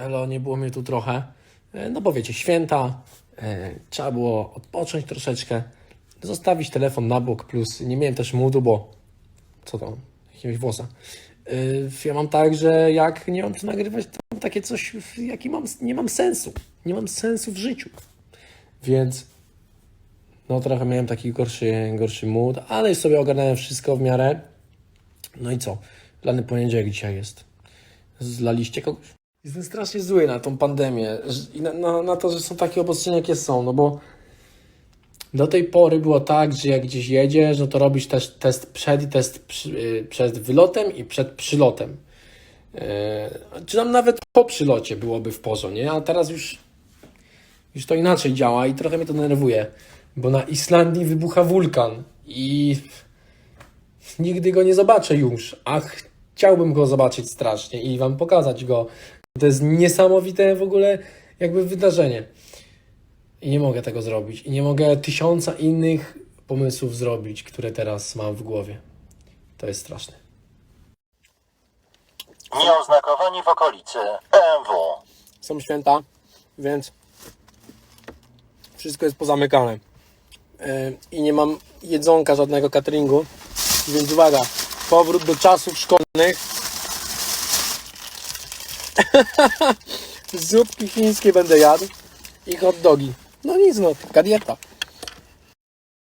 Elo, nie było mnie tu trochę. E, No bo wiecie, święta, e, trzeba było odpocząć troszeczkę, zostawić telefon na bok, plus nie miałem też moodu, bo co tam, jakiegoś włosa. E, Ja mam tak, że jak nie mam co nagrywać, to mam takie coś, jaki mam, nie mam sensu. Nie mam sensu w życiu. Więc no trochę miałem taki gorszy, gorszy mood, ale już sobie ogarnąłem wszystko w miarę. No i co? Lany poniedziałek dzisiaj jest. Zlaliście kogoś? Jestem strasznie zły na tą pandemię i na, na, na to, że są takie obostrzenia, jakie są, no bo do tej pory było tak, że jak gdzieś jedziesz, no to robisz też test przed i test przy, y, przed wylotem i przed przylotem. Yy, czy tam nawet po przylocie byłoby w porządku, nie? A teraz już, już to inaczej działa i trochę mnie to denerwuje, bo na Islandii wybucha wulkan i nigdy go nie zobaczę już, a chciałbym go zobaczyć strasznie i wam pokazać go. To jest niesamowite w ogóle jakby wydarzenie. I nie mogę tego zrobić. I nie mogę tysiąca innych pomysłów zrobić, które teraz mam w głowie. To jest straszne. Nieoznakowani w okolicy BMW. Są święta, więc wszystko jest pozamykane. Yy, I nie mam jedzonka żadnego cateringu. Więc uwaga, powrót do czasów szkolnych. Zupki chińskie będę jadł i hot dogi. No nic no, taka dieta.